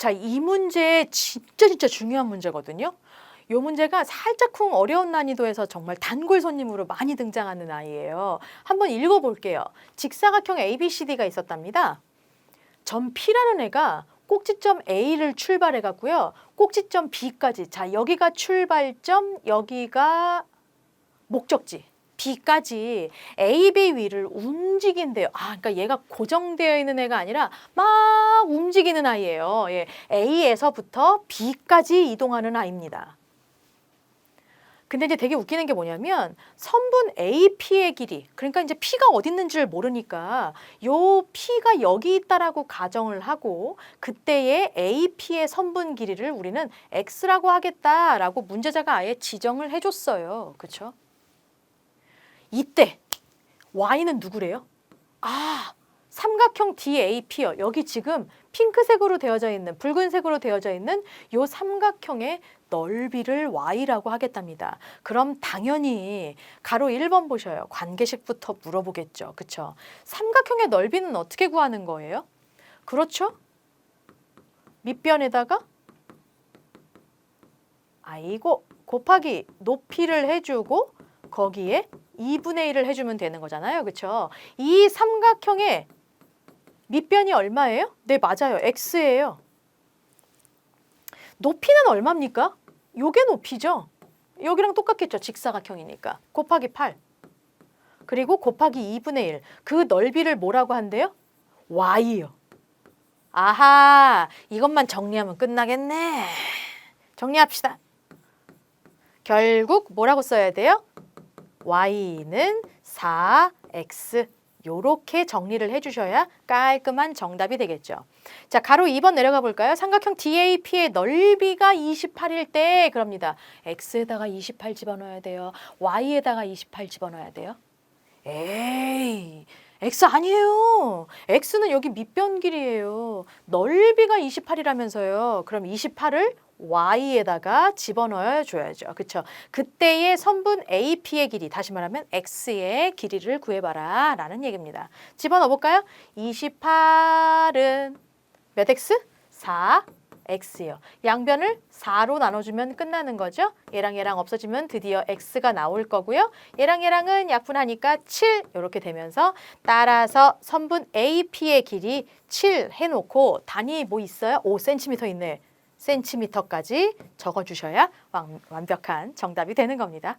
자, 이 문제 진짜 진짜 중요한 문제거든요. 이 문제가 살짝쿵 어려운 난이도에서 정말 단골 손님으로 많이 등장하는 아이예요. 한번 읽어볼게요. 직사각형 ABCD가 있었답니다. 점 P라는 애가 꼭지점 A를 출발해 갖고요. 꼭지점 B까지. 자, 여기가 출발점, 여기가 목적지. B까지 A, B 위를 움직인대요. 아, 그러니까 얘가 고정되어 있는 애가 아니라 막 움직이는 아이예요. 예, A에서부터 B까지 이동하는 아이입니다. 근데 이제 되게 웃기는 게 뭐냐면 선분 AP의 길이 그러니까 이제 P가 어디 있는지를 모르니까 요 P가 여기 있다라고 가정을 하고 그때의 AP의 선분 길이를 우리는 X라고 하겠다라고 문제자가 아예 지정을 해줬어요. 그렇죠? 이때 Y는 누구래요? 아, 삼각형 DAP요. 여기 지금 핑크색으로 되어져 있는 붉은색으로 되어져 있는 요 삼각형의 넓이를 y라고 하겠답니다. 그럼 당연히 가로 1번 보셔요. 관계식부터 물어보겠죠. 그렇죠? 삼각형의 넓이는 어떻게 구하는 거예요? 그렇죠? 밑변에다가 아이고 곱하기 높이를 해주고 거기에 2분의 1을 해주면 되는 거잖아요. 그렇죠? 이 삼각형의 밑변이 얼마예요? 네, 맞아요. x예요. 높이는 얼마입니까? 요게 높이죠. 여기랑 똑같겠죠. 직사각형이니까. 곱하기 8. 그리고 곱하기 2분의 1. 그 넓이를 뭐라고 한대요? y요. 아하, 이것만 정리하면 끝나겠네. 정리합시다. 결국 뭐라고 써야 돼요? Y는 4x 요렇게 정리를 해주셔야 깔끔한 정답이 되겠죠. 자, 가로 2번 내려가 볼까요? 삼각형 DAP의 넓이가 28일 때 그럽니다. x에다가 28 집어넣어야 돼요. y에다가 28 집어넣어야 돼요. 에이, x 아니에요. x는 여기 밑변 길이에요. 넓이가 28이라면서요. 그럼 28을 y에다가 집어넣어 줘야죠. 그렇죠? 그때의 선분 AP의 길이 다시 말하면 x의 길이를 구해봐라 라는 얘기입니다. 집어넣어 볼까요? 28은 몇 x? 4 x요. 양변을 4로 나눠주면 끝나는 거죠. 얘랑 얘랑 없어지면 드디어 x가 나올 거고요. 얘랑 얘랑은 약분하니까 7 이렇게 되면서 따라서 선분 AP의 길이 7 해놓고 단위 뭐 있어요? 5cm 있네. 센티미터까지 적어주셔야 완, 완벽한 정답이 되는 겁니다.